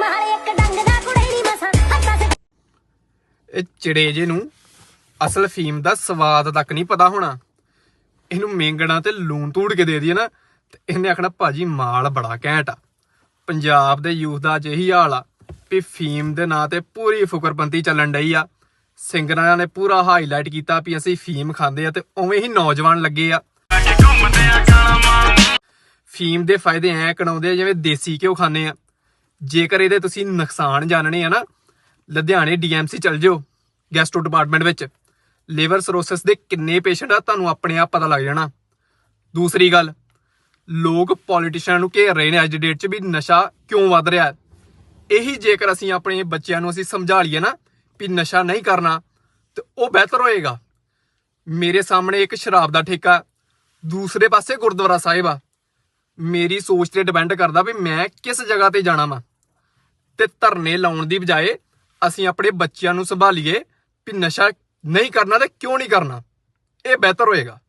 ਮਾਰੇ ਇੱਕ ਡੰਗ ਦਾ ਕੁੜੇ ਮਸਾਂ। ਹੱਥਾਂ 'ਚ ਇਹ ਚਿੜੇ ਜੇ ਨੂੰ ਅਸਲ ਫੀਮ ਦਾ ਸਵਾਦ ਤੱਕ ਨਹੀਂ ਪਤਾ ਹੋਣਾ। ਇਹਨੂੰ ਮੇਂਗਣਾ ਤੇ ਲੂਣ ਧੂੜ ਕੇ ਦੇ ਦਈਏ ਨਾ, ਤੇ ਇਹਨੇ ਆਖਣਾ ਭਾਜੀ ਮਾਲ ਬੜਾ ਘੈਂਟ ਆ। ਪੰਜਾਬ ਦੇ ਯੂਥ ਦਾ ਜਿਹੀ ਹਾਲ ਆ ਵੀ ਫੀਮ ਦੇ ਨਾਂ ਤੇ ਪੂਰੀ ਫੁਕਰਪੰਤੀ ਚੱਲਣ ਡਈ ਆ। ਸਿੰਗਰਾਂ ਨੇ ਪੂਰਾ ਹਾਈਲਾਈਟ ਕੀਤਾ ਵੀ ਅਸੀਂ ਫੀਮ ਖਾਂਦੇ ਆ ਤੇ ਉਵੇਂ ਹੀ ਨੌਜਵਾਨ ਲੱਗੇ ਆ। ਫੀਮ ਦੇ ਫਾਇਦੇ ਐ ਕਣਾਉਂਦੇ ਆ, ਜਿਵੇਂ ਦੇਸੀ ਘਿਓ ਖਾਂਦੇ ਆ। ਜੇਕਰ ਇਹਦੇ ਤੁਸੀਂ ਨੁਕਸਾਨ ਜਾਣਨੇ ਆ ਨਾ, ਲੁਧਿਆਣੇ ਡੀਐਮਸੀ ਚਲ ਜਿਓ ਗੈਸਟੋ ਡਿਪਾਰਟਮੈਂਟ ਵਿੱਚ। ਲਿਵਰ ਸਰੋਸਿਸ ਦੇ ਕਿੰਨੇ ਪੇਸ਼ੈਂਟ ਆ, ਤੁਹਾਨੂੰ ਆਪਣੇ ਆਪ ਪਤਾ ਲੱਗ ਜਾਣਾ। ਦੂਸਰੀ ਗੱਲ, ਲੋਕ ਪੋਲੀਟੀਸ਼ੀਅਨਾਂ ਨੂੰ ਘੇਰ ਰਹੇ ਨੇ ਅੱਜ ਦੀ ਡੇਟ 'ਚ ਵੀ ਨਸ਼ਾ ਕਿਉਂ ਵੱਧ ਰਿਹਾ ਇਹੀ ਜੇਕਰ ਅਸੀਂ ਆਪਣੇ ਬੱਚਿਆਂ ਨੂੰ ਅਸੀਂ ਸਮਝਾ ਲਈਏ ਨਾ ਵੀ ਨਸ਼ਾ ਨਹੀਂ ਕਰਨਾ, ਤੇ ਉਹ ਬਿਹਤਰ ਹੋਏਗਾ। ਮੇਰੇ ਸਾਹਮਣੇ ਇੱਕ ਸ਼ਰਾਬ ਦਾ ਠੇਕਾ, ਦੂਸਰੇ ਪਾਸੇ ਗੁਰਦੁਆਰਾ ਸਾਹਿਬ ਆ। ਮੇਰੀ ਸੋਚ ਤੇ ਡਿਪੈਂਡ ਕਰਦਾ ਵੀ ਮੈਂ ਕਿਸ ਜਗ੍ਹਾ ਤੇ ਜਾਣਾ ਵਾ? ਤੇ ਧਰਨੇ ਲਾਉਣ ਦੀ ਬਜਾਏ ਅਸੀਂ ਆਪਣੇ ਬੱਚਿਆਂ ਨੂੰ ਸੰਭਾਲੀਏ ਵੀ ਨਸ਼ਾ ਨਹੀਂ ਕਰਨਾ ਤੇ ਕਿਉਂ ਨਹੀਂ ਕਰਨਾ। ਇਹ ਬਿਹਤਰ ਹੋਏਗਾ।